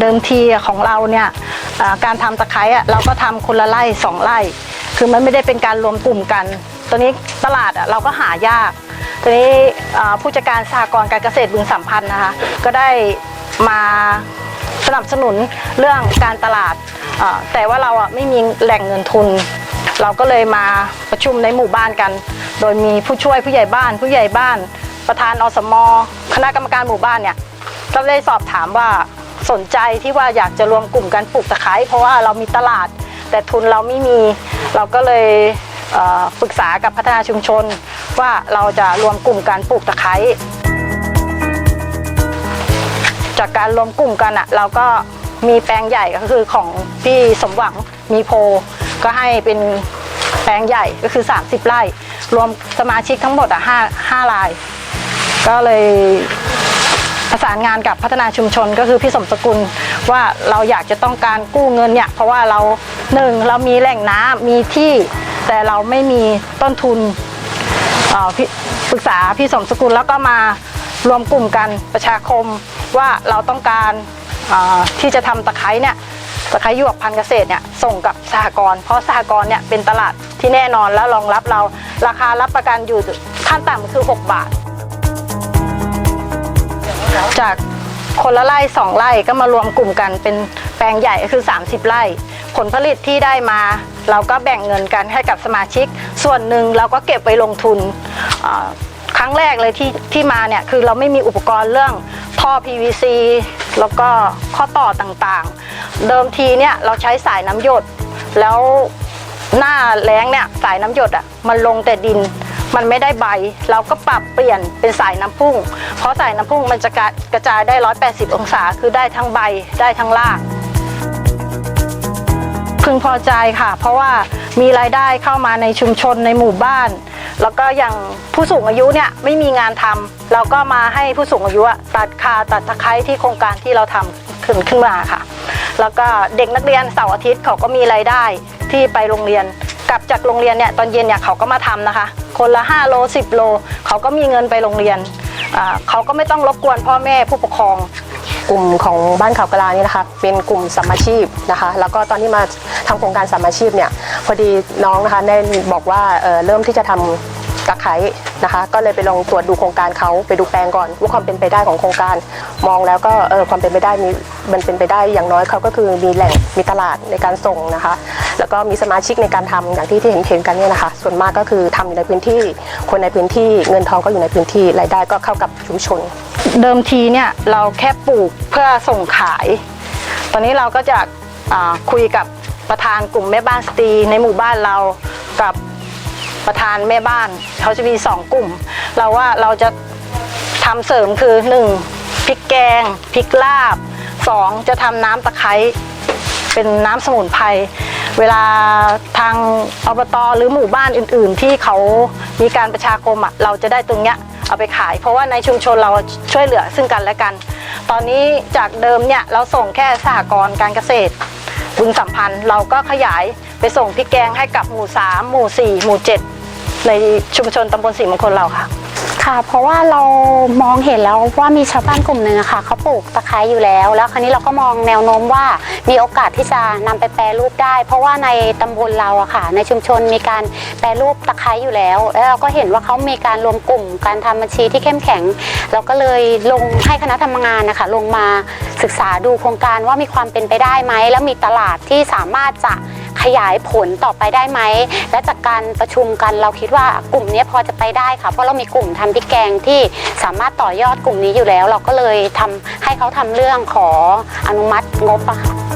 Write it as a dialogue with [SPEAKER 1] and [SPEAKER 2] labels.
[SPEAKER 1] เดิมทีของเราเนี่ยการทำตะไคร้เราก็ทำคนละไร่สองไร่ คือมันไม่ได้เป็นการรวมกลุ่มกันตอนนี้ตลาดเราก็หายากตอนนี้ผู้จัดการสหกรณ์การเกษตรบึงสัมพันธ์นะคะ ก็ได้มาสนับสนุนเรื่องการตลาด แต่ว่าเราไม่มีแหล่งเงินทุน เราก็เลยมาประชุมในหมู่บ้านกัน โดยมีผู้ช่วยผู้ใหญ่บ้าน ผู้ใหญ่บ้าน ประธานอสม คณะกรรมการหมู่บ้านเนี่ยก็ได้สอบถามว่า สนใจที่ว่าอยากจะรวมกลุ่มกันปลูกตะไคร้เพราะว่าเรามีตลาด แต่ทุนเราไม่มีเราก็เลยเปรึกษากับพัฒนาชุมชน ว่าเราจะรวมกลุ่มการปลูกตะไคร้จากการรวมกลุ่มกันอะเราก็มีแปลงใหญ่ก็คือของพี่สมหวังมีโพ ก็ให้เป็นแปลงใหญ่ก็คือ 30 ไร่ รวมสมาชิกทั้งหมดอะ5 5ราย ก็เลย ประสานงานกับพัฒนาชุมชนก็คือพี่สมสกุลว่าเราอยากจะต้องการกู้เงินเนี่ยเพราะว่าเราหนึ่งเรามีแหล่งน้ำมีที่ แต่เราไม่มีต้นทุนอ่อพี่ปรึกษาพี่สมสกุลแล้วก็มารวมกลุ่มกันประชาคมว่าเราต้องการอ่อที่จะทำตะไคร้เนี่ยตะไคร้หยวกพันธุ์เกษตรเนี่ยส่งกับสหกรณ์เพราะสหกรณ์เนี่ยเป็นตลาดที่แน่นอนและรองรับเราราคารับประกันอยู่ขั้นต่ำคือ 6 บาท จากคนละไร่สองไร่ก็มารวมกลุ่มกันเป็นแปลงใหญ่ก็คือ 30 ไร่ ผลผลิตที่ได้มา เราก็แบ่งเงินกันให้กับสมาชิก ส่วนหนึ่งเราก็เก็บไว้ลงทุนครั้งแรกเลยที่ที่มาเนี่ยคือเราไม่มีอุปกรณ์เรื่องท่อ PVC แล้วก็ข้อต่อต่างๆ เดิมทีเนี่ยเราใช้สายน้ำหยด แล้วหน้าแล้งเนี่ยสายน้ำหยดอะมันลงแต่ดิน มันไม่ได้ใบ เราก็ปรับเปลี่ยนเป็นสายน้ำพุ่ง เพราะสายน้ำพุ่งมันจะกระกระจายได้ 180 องศา คือได้ทั้งใบได้ทั้งรากพึงพอใจค่ะ เพราะว่ามีรายได้เข้ามาในชุมชนในหมู่บ้าน แล้วก็อย่างผู้สูงอายุเนี่ยไม่มีงานทำเราก็มาให้ผู้สูงอายุตัดคาตัดตะไคร้ที่โครงการที่เราทำขึ้นขึ้นมาค่ะ แล้วก็เด็กนักเรียนเสาร์อาทิตย์เขาก็มีรายได้ที่ไปโรงเรียน กลับจากโรงเรียนเนี่ยตอนเย็นเนี่ยเขาก็มาทำนะคะ คนละ 5 โล 10 โล เขาก็มีเงินไปโรงเรียนเขาก็ไม่ต้องรบกวนพ่อแม่ผู้ปกครอง
[SPEAKER 2] กลุ่มของบ้านข่าวกลานี่นะคะเป็นกลุ่มสัมมาชีพนะคะ แล้วก็ตอนที่มาทำโครงการสัมมาชีพเนี่ยพอดีน้องนะคะได้บอกว่าเเริ่มที่จะทำ ตะไคร้นะคะ ก็เลยไปลองตรวจดูโครงการเขาไปดูแปลงก่อนว่าความเป็นไปได้ของโครงการ มองแล้วก็เออความเป็นไปได้มีมันเป็นไปได้อย่างน้อยเขาก็คือมีแหล่งมีตลาดในการส่งนะคะ แล้วก็มีสมาชิกในการทำอย่างที่ที่เห็นเห็นกันเนี่ยนะคะ ส่วนมากก็คือทำอยู่ในพื้นที่ คนในพื้นที่เงินทองก็อยู่ในพื้นที่รายได้ก็เข้ากับชุมชน
[SPEAKER 1] เดิมทีเนี่ยเราแค่ปลูกเพื่อส่งขาย ตอนนี้เราก็จะคุยกับประธานกลุ่มแม่บ้านสตรีในหมู่บ้านเรากับ ประธานแม่บ้านเขาจะมีสองกลุ่ม เราว่าเราจะทำเสริมคือหนึ่งพริกแกงพริกลาบสองจะทำน้ำตะไคร้เป็นน้ำสมุนไพรเวลาทางอบตหรือหมู่บ้านอื่น ๆ ที่เขามีการประชาคมเราจะได้ตรงเนี้ยเอาไปขาย เพราะว่าในชุมชนเราช่วยเหลือซึ่งกันและกัน ตอนนี้จากเดิมเนี่ยเราส่งแค่สหกรณ์การเกษตรบึงสัมพันธ์เราก็ขยายไปส่งพริกแกงให้กับหมู่ 3 หมู่ 4 หมู่ 7 ในชุมชนตำบลสีมงคลเราค่ะ
[SPEAKER 3] ค่ะ เพราะว่าเรามองเห็นแล้วว่ามีชาวบ้านกลุ่มหนึ่งอะค่ะเขาปลูกตะไคร้อยู่แล้ว แล้วคราวนี้เราก็มองแนวโน้มว่ามีโอกาสที่จะนำไปแปรรูปได้ เพราะว่าในตำบลเราอะค่ะ ในชุมชนมีการแปรรูปตะไคร้อยู่แล้ว แล้วเราก็เห็นว่าเขามีการรวมกลุ่มการทำบัญชีที่เข้มแข็ง เราก็เลยลงให้คณะทำงานนะคะลงมาศึกษาดูโครงการว่ามีความเป็นไปได้ไหมแล้วมีตลาดที่สามารถจะ ขยายผลต่อไปได้ไหม และจากการประชุมกันเราคิดว่ากลุ่มนี้พอจะไปได้ค่ะ เพราะเรามีกลุ่มทำพริกแกงที่สามารถต่อยอดกลุ่มนี้อยู่แล้ว เราก็เลยทำให้เขาทำเรื่องขออนุมัติงบอะค่ะ